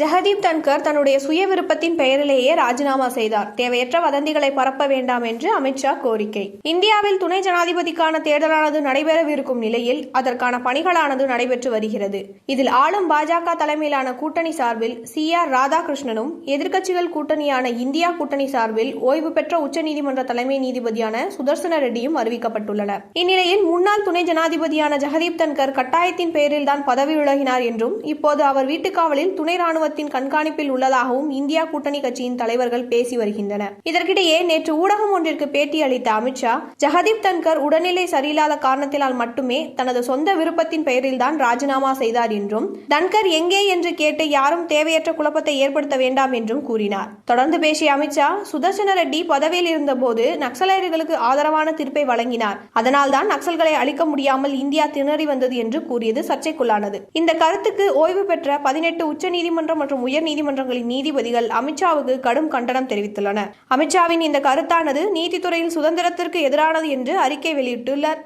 ஜெகதீப் தன்கர் தன்னுடைய சுய விருப்பத்தின் பெயரிலேயே ராஜினாமா செய்தார். தேவையற்ற வதந்திகளை பரப்ப வேண்டாம் என்று அமித்ஷா கோரிக்கை. இந்தியாவில் துணை ஜனாதிபதிக்கான தேர்தலானது நடைபெறவிருக்கும் நிலையில் அதற்கான பணிகளானது நடைபெற்று வருகிறது. இதில் ஆளும் பாஜக தலைமையிலான கூட்டணி சார்பில் சி ஆர் ராதாகிருஷ்ணனும் எதிர்க்கட்சிகள் கூட்டணியான இந்தியா கூட்டணி சார்பில் ஓய்வு பெற்ற உச்சநீதிமன்ற தலைமை நீதிபதியான சுதர்சன ரெட்டியும் அறிவிக்கப்பட்டுள்ளனர். இந்நிலையில் முன்னாள் துணை ஜனாதிபதியான ஜெகதீப் தன்கர் கட்டாயத்தின் பெயரில் தான் பதவி விலகினார் என்றும் இப்போது அவர் வீட்டுக்காவலில் துணை ராணுவ ராணுவத்தின் கண்காணிப்பில் உள்ளதாகவும் இந்தியா கூட்டணி கட்சியின் தலைவர்கள் பேசி வருகின்றனர். இதற்கிடையே நேற்று ஊடகம் ஒன்றிற்கு பேட்டி அளித்த அமித்ஷா ஜெகதீப் தன்கர் உடல்நிலை சரியில்லாத காரணத்தினால் மட்டுமே தனது சொந்த விருப்பத்தின் பெயரில்தான் ராஜினாமா செய்தார் என்றும் தன்கர் எங்கே என்று கேட்டு யாரும் தேவையற்ற குழப்பத்தை ஏற்படுத்த வேண்டாம் என்றும் கூறினார். தொடர்ந்து பேசிய அமித்ஷா சுதர்சன ரெட்டி பதவியில் இருந்தபோது நக்சலைட்டுகளுக்கு ஆதரவான தீர்ப்பை வழங்கினார். அதனால்தான் நக்சல்களை அழிக்க முடியாமல் இந்தியா திணறி வந்தது என்று கூறியது சர்ச்சைக்குள்ளானது. இந்த கருத்துக்கு ஓய்வு பெற்ற பதினெட்டு உச்சநீதிமன்றம் மற்றும் உயர் நீதிமன்றங்களின் நீதிபதிகள் அமித்ஷாவுக்கு கடும் கண்டனம் தெரிவித்துள்ளனர். அமித்ஷாவின் இந்த கருத்தானது நீதித்துறையில் சுதந்திரத்திற்கு எதிரானது என்று அறிக்கை வெளியிட்டுள்ளார்